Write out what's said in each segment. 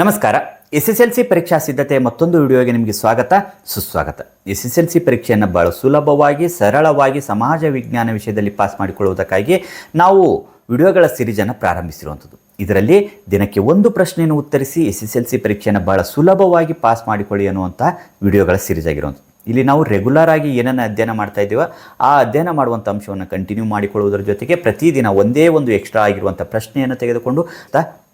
ನಮಸ್ಕಾರ. S S L C ಪರೀಕ್ಷಾ ಸಿದ್ಧತೆ ಮತ್ತೊಂದು ವಿಡಿಯೋಗೆ ನಿಮಗೆ ಸ್ವಾಗತ, ಸುಸ್ವಾಗತ. ಎಸ್ ಎಸ್ ಎಲ್ ಸಿ ಪರೀಕ್ಷೆಯನ್ನು ಬಹಳ ಸುಲಭವಾಗಿ, ಸರಳವಾಗಿ, ಸಮಾಜ ವಿಜ್ಞಾನ ವಿಷಯದಲ್ಲಿ ಪಾಸ್ ಮಾಡಿಕೊಳ್ಳುವುದಕ್ಕಾಗಿ ನಾವು ವಿಡಿಯೋಗಳ ಸಿರೀಜನ್ನು ಪ್ರಾರಂಭಿಸಿರುವಂಥದ್ದು. ಇದರಲ್ಲಿ ದಿನಕ್ಕೆ ಒಂದು ಪ್ರಶ್ನೆಯನ್ನು ಉತ್ತರಿಸಿ ಎಸ್ ಎಸ್ ಎಲ್ ಸಿ ಪರೀಕ್ಷೆಯನ್ನು ಬಹಳ ಸುಲಭವಾಗಿ ಪಾಸ್ ಮಾಡಿಕೊಳ್ಳಿ ಅನ್ನುವಂಥ ವಿಡಿಯೋಗಳ ಸಿರೀಸ್ ಆಗಿರುವಂಥದ್ದು. ಇಲ್ಲಿ ನಾವು ರೆಗ್ಯುಲರ್ ಆಗಿ ಏನನ್ನು ಅಧ್ಯಯನ ಮಾಡ್ತಾ ಇದ್ದೀವೋ, ಆ ಅಧ್ಯಯನ ಮಾಡುವಂಥ ಅಂಶವನ್ನು ಕಂಟಿನ್ಯೂ ಮಾಡಿಕೊಳ್ಳುವುದರ ಜೊತೆಗೆ ಪ್ರತಿದಿನ ಒಂದೇ ಒಂದು ಎಕ್ಸ್ಟ್ರಾ ಆಗಿರುವಂಥ ಪ್ರಶ್ನೆಯನ್ನು ತೆಗೆದುಕೊಂಡು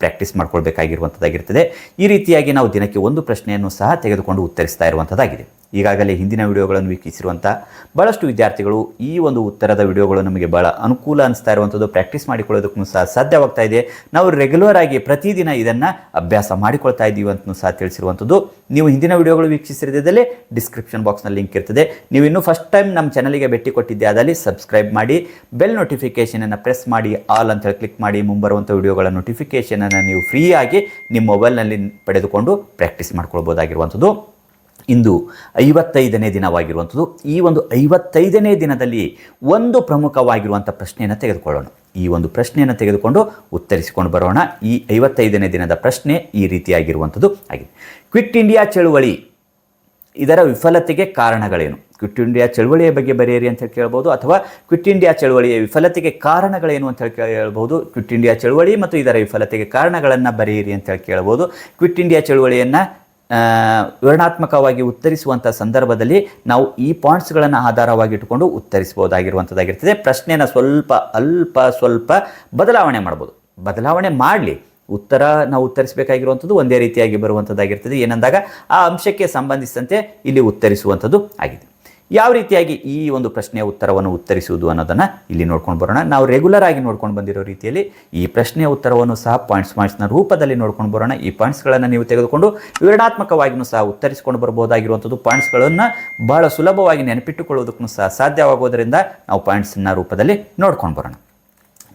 ಪ್ರಾಕ್ಟೀಸ್ ಮಾಡ್ಕೊಳ್ಬೇಕಾಗಿರುವಂಥದ್ದಾಗಿರ್ತದೆ ಈ ರೀತಿಯಾಗಿ ನಾವು ದಿನಕ್ಕೆ ಒಂದು ಪ್ರಶ್ನೆಯನ್ನು ಸಹ ತೆಗೆದುಕೊಂಡು ಉತ್ತರಿಸ್ತಾ ಇರುವಂಥದ್ದಾಗಿದೆ ಈಗಾಗಲೇ ಹಿಂದಿನ ವಿಡಿಯೋಗಳನ್ನು ವೀಕ್ಷಿಸಿರುವಂಥ ಭಾಳಷ್ಟು ವಿದ್ಯಾರ್ಥಿಗಳು ಈ ಒಂದು ಉತ್ತರದ ವಿಡಿಯೋಗಳು ನಮಗೆ ಭಾಳ ಅನುಕೂಲ ಅನಿಸ್ತಾ ಇರುವಂಥದ್ದು. ಪ್ರಾಕ್ಟೀಸ್ ಮಾಡಿಕೊಳ್ಳೋದಕ್ಕೂ ಸಹ ಸಾಧ್ಯವಾಗ್ತಾ ಇದೆ. ನಾವು ರೆಗ್ಯುಲರ್ ಆಗಿ ಪ್ರತಿದಿನ ಇದನ್ನು ಅಭ್ಯಾಸ ಮಾಡಿಕೊಳ್ತಾ ಇದ್ದೀವಿ ಅಂತಲೂ ಸಹ ತಿಳಿಸಿರುವಂಥದ್ದು. ನೀವು ಹಿಂದಿನ ವಿಡಿಯೋಗಳು ವೀಕ್ಷಿಸಿರದಿದ್ದಲ್ಲಿ ಡಿಸ್ಕ್ರಿಪ್ಷನ್ ಬಾಕ್ಸ್ನಲ್ಲಿ ಲಿಂಕ್ ಇರ್ತದೆ. ನೀವು ಇನ್ನೂ ಫಸ್ಟ್ ಟೈಮ್ ನಮ್ಮ ಚಾನಲಿಗೆ ಭೇಟಿ ಕೊಟ್ಟಿದ್ದೆ ಅದರಲ್ಲಿ ಸಬ್ಸ್ಕ್ರೈಬ್ ಮಾಡಿ ಬೆಲ್ ನೋಟಿಫಿಕೇಷನನ್ನು ಪ್ರೆಸ್ ಮಾಡಿ ಆಲ್ ಅಂತ ಹೇಳಿ ಕ್ಲಿಕ್ ಮಾಡಿ, ಮುಂಬರುವಂಥ ವಿಡಿಯೋಗಳ ನೋಟಿಫಿಕೇಷನನ್ನು ನೀವು ಫ್ರೀಯಾಗಿ ನಿಮ್ಮ ಮೊಬೈಲ್ನಲ್ಲಿ ಪಡೆದುಕೊಂಡು ಪ್ರಾಕ್ಟೀಸ್ ಮಾಡ್ಕೊಳ್ಬೋದಾಗಿರುವಂಥದ್ದು. ಇಂದು ಐವತ್ತೈದನೇ ದಿನವಾಗಿರುವಂಥದ್ದು. ಈ ಒಂದು ಐವತ್ತೈದನೇ ದಿನದಲ್ಲಿ ಒಂದು ಪ್ರಮುಖವಾಗಿರುವಂಥ ಪ್ರಶ್ನೆಯನ್ನು ತೆಗೆದುಕೊಳ್ಳೋಣ. ಈ ಒಂದು ಪ್ರಶ್ನೆಯನ್ನು ತೆಗೆದುಕೊಂಡು ಉತ್ತರಿಸಿಕೊಂಡು ಬರೋಣ. ಈ ಐವತ್ತೈದನೇ ದಿನದ ಪ್ರಶ್ನೆ ಈ ರೀತಿಯಾಗಿರುವಂಥದ್ದು. ಆಗಿದೆ ಕ್ವಿಟ್ ಇಂಡಿಯಾ ಚಳುವಳಿ ಇದರ ವಿಫಲತೆಗೆ ಕಾರಣಗಳೇನು? ಕ್ವಿಟ್ ಇಂಡಿಯಾ ಚಳುವಳಿಯ ಬಗ್ಗೆ ಬರೆಯಿರಿ ಅಂತ ಹೇಳಿ ಕೇಳ್ಬೋದು, ಅಥವಾ ಕ್ವಿಟ್ ಇಂಡಿಯಾ ಚಳುವಳಿಯ ವಿಫಲತೆಗೆ ಕಾರಣಗಳೇನು ಅಂತ ಹೇಳಿ ಹೇಳ್ಬೋದು ಕ್ವಿಟ್ ಇಂಡಿಯಾ ಚಳುವಳಿ ಮತ್ತು ಇದರ ವಿಫಲತೆಗೆ ಕಾರಣಗಳನ್ನು ಬರೆಯಿರಿ ಅಂತ ಹೇಳಿ ಕೇಳ್ಬೋದು. ಕ್ವಿಟ್ ಇಂಡಿಯಾ ಚಳುವಳಿಯನ್ನು ವಿವರಣಾತ್ಮಕವಾಗಿ ಉತ್ತರಿಸುವಂಥ ಸಂದರ್ಭದಲ್ಲಿ ನಾವು ಈ ಪಾಯಿಂಟ್ಸ್ಗಳನ್ನು ಆಧಾರವಾಗಿಟ್ಟುಕೊಂಡು ಉತ್ತರಿಸ್ಬೋದಾಗಿರುವಂಥದ್ದಾಗಿರ್ತದೆ ಪ್ರಶ್ನೆನ ಸ್ವಲ್ಪ, ಅಲ್ಪ, ಸ್ವಲ್ಪ ಬದಲಾವಣೆ ಮಾಡ್ಬೋದು. ಬದಲಾವಣೆ ಮಾಡಲಿ. ಉತ್ತರ ನಾವು ಉತ್ತರಿಸಬೇಕಾಗಿರುವಂಥದ್ದು ಒಂದೇ ರೀತಿಯಾಗಿ ಬರುವಂಥದ್ದಾಗಿರ್ತದೆ ಏನಂದಾಗ ಆ ಅಂಶಕ್ಕೆ ಸಂಬಂಧಿಸಿದಂತೆ ಇಲ್ಲಿ ಉತ್ತರಿಸುವಂಥದ್ದು ಆಗಿದೆ. ಯಾವ ರೀತಿಯಾಗಿ ಈ ಒಂದು ಪ್ರಶ್ನೆಯ ಉತ್ತರವನ್ನು ಉತ್ತರಿಸುವುದು ಅನ್ನೋದನ್ನು ಇಲ್ಲಿ ನೋಡ್ಕೊಂಡು ಬರೋಣ. ನಾವು ರೆಗ್ಯುಲರ್ ಆಗಿ ನೋಡ್ಕೊಂಡು ಬಂದಿರೋ ರೀತಿಯಲ್ಲಿ ಈ ಪ್ರಶ್ನೆಯ ಉತ್ತರವನ್ನು ಸಹ ಪಾಯಿಂಟ್ಸ್ ಪಾಯಿಂಟ್ಸ್ನ ರೂಪದಲ್ಲಿ ನೋಡ್ಕೊಂಡು ಬರೋಣ. ಈ ಪಾಯಿಂಟ್ಸ್ಗಳನ್ನು ನೀವು ತೆಗೆದುಕೊಂಡು ವಿವರಣಾತ್ಮಕವಾಗಿಯೂ ಸಹ ಉತ್ತರಿಸಿಕೊಂಡು ಬರ್ಬೋದಾಗಿರುವಂಥದ್ದು ಪಾಯಿಂಟ್ಸ್ಗಳನ್ನು ಬಹಳ ಸುಲಭವಾಗಿ ನೆನಪಿಟ್ಟುಕೊಳ್ಳೋದಕ್ಕೂ ಸಹ ಸಾಧ್ಯವಾಗೋದರಿಂದ ನಾವು ಪಾಯಿಂಟ್ಸ್ನ ರೂಪದಲ್ಲಿ ನೋಡ್ಕೊಂಡು ಬರೋಣ.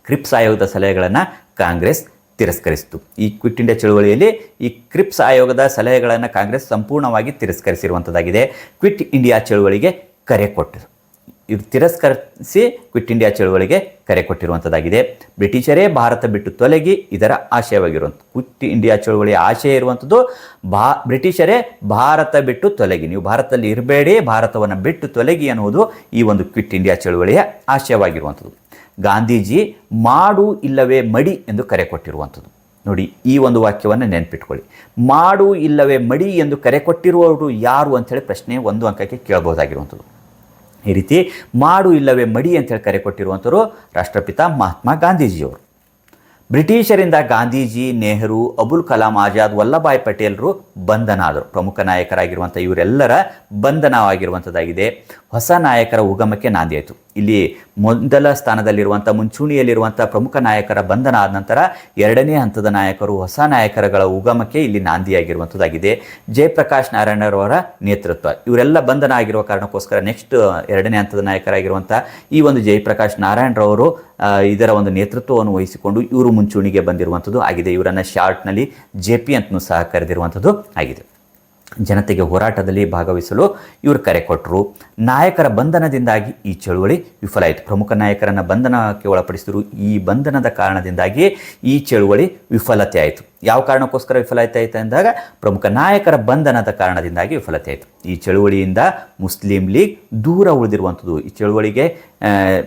ಕ್ರಿಪ್ಸ್ ಆಯೋಗದ ಸಲಹೆಗಳನ್ನು ಕಾಂಗ್ರೆಸ್ ತಿರಸ್ಕರಿಸಿತು. ಈ ಕ್ವಿಟ್ ಇಂಡಿಯಾ ಚಳುವಳಿಯಲ್ಲಿ ಈ ಕ್ರಿಪ್ಸ್ ಆಯೋಗದ ಸಲಹೆಗಳನ್ನು ಕಾಂಗ್ರೆಸ್ ಸಂಪೂರ್ಣವಾಗಿ ತಿರಸ್ಕರಿಸಿರುವಂಥದ್ದಾಗಿದೆ ಕ್ವಿಟ್ ಇಂಡಿಯಾ ಚಳುವಳಿಗೆ ಕರೆ ಕೊಟ್ಟರು ಇದು ತಿರಸ್ಕರಿಸಿ ಕ್ವಿಟ್ ಇಂಡಿಯಾ ಚಳುವಳಿಗೆ ಕರೆ ಕೊಟ್ಟಿರುವಂಥದ್ದಾಗಿದೆ ಬ್ರಿಟಿಷರೇ ಭಾರತ ಬಿಟ್ಟು ತೊಲಗಿ ಇದರ ಆಶಯವಾಗಿರುವಂಥ ಕ್ವಿಟ್ ಇಂಡಿಯಾ ಚಳುವಳಿಯ ಆಶಯ ಇರುವಂಥದ್ದು, ಭಾ, ಬ್ರಿಟಿಷರೇ ಭಾರತ ಬಿಟ್ಟು ತೊಲಗಿ. ನೀವು ಭಾರತದಲ್ಲಿ ಇರಬೇಡಿ, ಭಾರತವನ್ನು ಬಿಟ್ಟು ತೊಲಗಿ ಅನ್ನುವುದು ಈ ಒಂದು ಕ್ವಿಟ್ ಇಂಡಿಯಾ ಚಳುವಳಿಯ ಆಶಯವಾಗಿರುವಂಥದ್ದು. ಗಾಂಧೀಜಿ ಮಾಡು ಇಲ್ಲವೇ ಮಡಿ ಎಂದು ಕರೆ ಕೊಟ್ಟಿರುವಂಥದ್ದು. ನೋಡಿ, ಈ ಒಂದು ವಾಕ್ಯವನ್ನು ನೆನಪಿಟ್ಕೊಳ್ಳಿ. ಮಾಡು ಇಲ್ಲವೇ ಮಡಿ ಎಂದು ಕರೆ ಕೊಟ್ಟಿರುವವರು ಯಾರು ಅಂಥೇಳಿ ಪ್ರಶ್ನೆ ಒಂದು ಅಂಕಕ್ಕೆ ಕೇಳಬಹುದಾಗಿರುವಂಥದ್ದು. ಈ ರೀತಿ ಮಾಡು ಇಲ್ಲವೇ ಮಡಿ ಅಂತೇಳಿ ಕರೆ ಕೊಟ್ಟಿರುವಂಥವರು ರಾಷ್ಟ್ರಪಿತ ಮಹಾತ್ಮ ಗಾಂಧೀಜಿಯವರು. ಬ್ರಿಟಿಷರಿಂದ ಗಾಂಧೀಜಿ, ನೆಹರು, ಅಬುಲ್ ಕಲಾಂ ಆಜಾದ್, ವಲ್ಲಭಾಯ್ ಪಟೇಲ್ರು ಬಂಧನ ಆದರು ಪ್ರಮುಖ ನಾಯಕರಾಗಿರುವಂಥ ಇವರೆಲ್ಲರ ಬಂಧನವಾಗಿರುವಂಥದ್ದಾಗಿದೆ. ಹೊಸ ನಾಯಕರ ಉಗಮಕ್ಕೆ ನಾಂದಿ ಆಯಿತು ಇಲ್ಲಿ ಮೊದಲ ಸ್ಥಾನದಲ್ಲಿರುವಂಥ ಮುಂಚೂಣಿಯಲ್ಲಿರುವಂಥ ಪ್ರಮುಖ ನಾಯಕರ ಬಂಧನ ಆದ ನಂತರ ಎರಡನೇ ಹಂತದ ನಾಯಕರು ಹೊಸ ನಾಯಕರಗಳ ಉಗಮಕ್ಕೆ ಇಲ್ಲಿ ನಾಂದಿಯಾಗಿರುವಂಥದ್ದಾಗಿದೆ ಜಯಪ್ರಕಾಶ್ ನಾರಾಯಣರವರ ನೇತೃತ್ವ. ಇವರೆಲ್ಲ ಬಂಧನ ಆಗಿರುವ ಕಾರಣಕ್ಕೋಸ್ಕರ ನೆಕ್ಸ್ಟ್ ಎರಡನೇ ಹಂತದ ನಾಯಕರಾಗಿರುವಂಥ ಈ ಒಂದು ಜಯಪ್ರಕಾಶ್ ನಾರಾಯಣರವರು ಇದರ ಒಂದು ನೇತೃತ್ವವನ್ನು ವಹಿಸಿಕೊಂಡು ಇವರು ಮುಂಚೂಣಿಗೆ ಬಂದಿರುವಂಥದ್ದು ಆಗಿದೆ. ಇವರನ್ನು ಶಾರ್ಟ್ನಲ್ಲಿ ಜೆ ಪಿ ಅಂತಲೂ ಸಹ ಕರೆದಿರುವಂಥದ್ದು ಆಗಿದೆ. ಜನತೆಗೆ ಹೋರಾಟದಲ್ಲಿ ಭಾಗವಹಿಸಲು ಇವರು ಕರೆ ಕೊಟ್ಟರು ನಾಯಕರ ಬಂಧನದಿಂದಾಗಿ ಈ ಚಳುವಳಿ ವಿಫಲ ಆಯಿತು. ಪ್ರಮುಖ ನಾಯಕರನ್ನು ಬಂಧನಕ್ಕೆ ಒಳಪಡಿಸಿದರು. ಈ ಬಂಧನದ ಕಾರಣದಿಂದಾಗಿ ಈ ಚಳುವಳಿ ವಿಫಲತೆ ಆಯಿತು. ಯಾವ ಕಾರಣಕ್ಕೋಸ್ಕರ ವಿಫಲತೆ ಆಯಿತು ಅಂದಾಗ ಪ್ರಮುಖ ನಾಯಕರ ಬಂಧನದ ಕಾರಣದಿಂದಾಗಿ ವಿಫಲತೆ ಆಯಿತು. ಈ ಚಳುವಳಿಯಿಂದ ಮುಸ್ಲಿಂ ಲೀಗ್ ದೂರ ಉಳಿದಿರುವಂಥದ್ದು. ಈ ಚಳುವಳಿಗೆ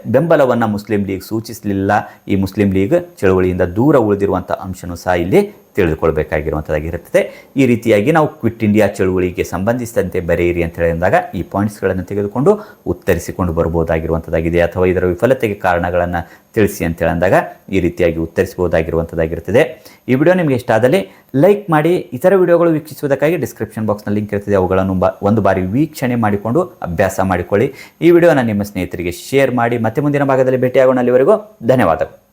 ಬೆಂಬಲವನ್ನು ಮುಸ್ಲಿಂ ಲೀಗ್ ಸೂಚಿಸಲಿಲ್ಲ. ಈ ಮುಸ್ಲಿಂ ಲೀಗ್ ಚಳುವಳಿಯಿಂದ ದೂರ ಉಳಿದಿರುವಂಥ ಅಂಶನೂ ಸಹ ಇಲ್ಲಿ ತಿಳಿದುಕೊಳ್ಬೇಕಾಗಿರುವಂಥದ್ದಾಗಿರುತ್ತದೆ. ಈ ರೀತಿಯಾಗಿ ನಾವು ಕ್ವಿಟ್ ಇಂಡಿಯಾ ಚಳುವಳಿಗೆ ಸಂಬಂಧಿಸಿದಂತೆ ಬರೆಯಿರಿ ಅಂತ ಹೇಳಿದಾಗ ಈ ಪಾಯಿಂಟ್ಸ್ಗಳನ್ನು ತೆಗೆದುಕೊಂಡು ಉತ್ತರಿಸಿಕೊಂಡು ಬರ್ಬೋದಾಗಿರುವಂಥದ್ದಾಗಿದೆ ಅಥವಾ ಇದರ ವಿಫಲತೆಗೆ ಕಾರಣಗಳನ್ನು ತಿಳಿಸಿ ಅಂತ ಹೇಳಿದಾಗ ಈ ರೀತಿಯಾಗಿ ಉತ್ತರಿಸಬಹುದಾಗಿರುವಂಥದ್ದಾಗಿರುತ್ತದೆ. ಈ ವಿಡಿಯೋ ನಿಮಗೆ ಇಷ್ಟ ಆದಲ್ಲಿ ಲೈಕ್ ಮಾಡಿ, ಇತರ ವಿಡಿಯೋಗಳು ವೀಕ್ಷಿಸುವುದಕ್ಕಾಗಿ ಡಿಸ್ಕ್ರಿಪ್ಷನ್ ಬಾಕ್ಸ್ನಲ್ಲಿ ಲಿಂಕ್ ಇರ್ತದೆ ಅವುಗಳನ್ನು ಒಂದು ಬಾರಿ ವೀಕ್ಷಣೆ ಮಾಡಿಕೊಂಡು ಅಭ್ಯಾಸ ಮಾಡಿಕೊಳ್ಳಿ. ಈ ವಿಡಿಯೋನ ನಿಮ್ಮ ಸ್ನೇಹಿತರಿಗೆ ಶೇರ್ ಮಾಡಿ ಮತ್ತೆ ಮುಂದಿನ ಭಾಗದಲ್ಲಿ ಭೇಟಿಯಾಗೋಣ ಅಲ್ಲಿವರೆಗೂ ಧನ್ಯವಾದಗಳು.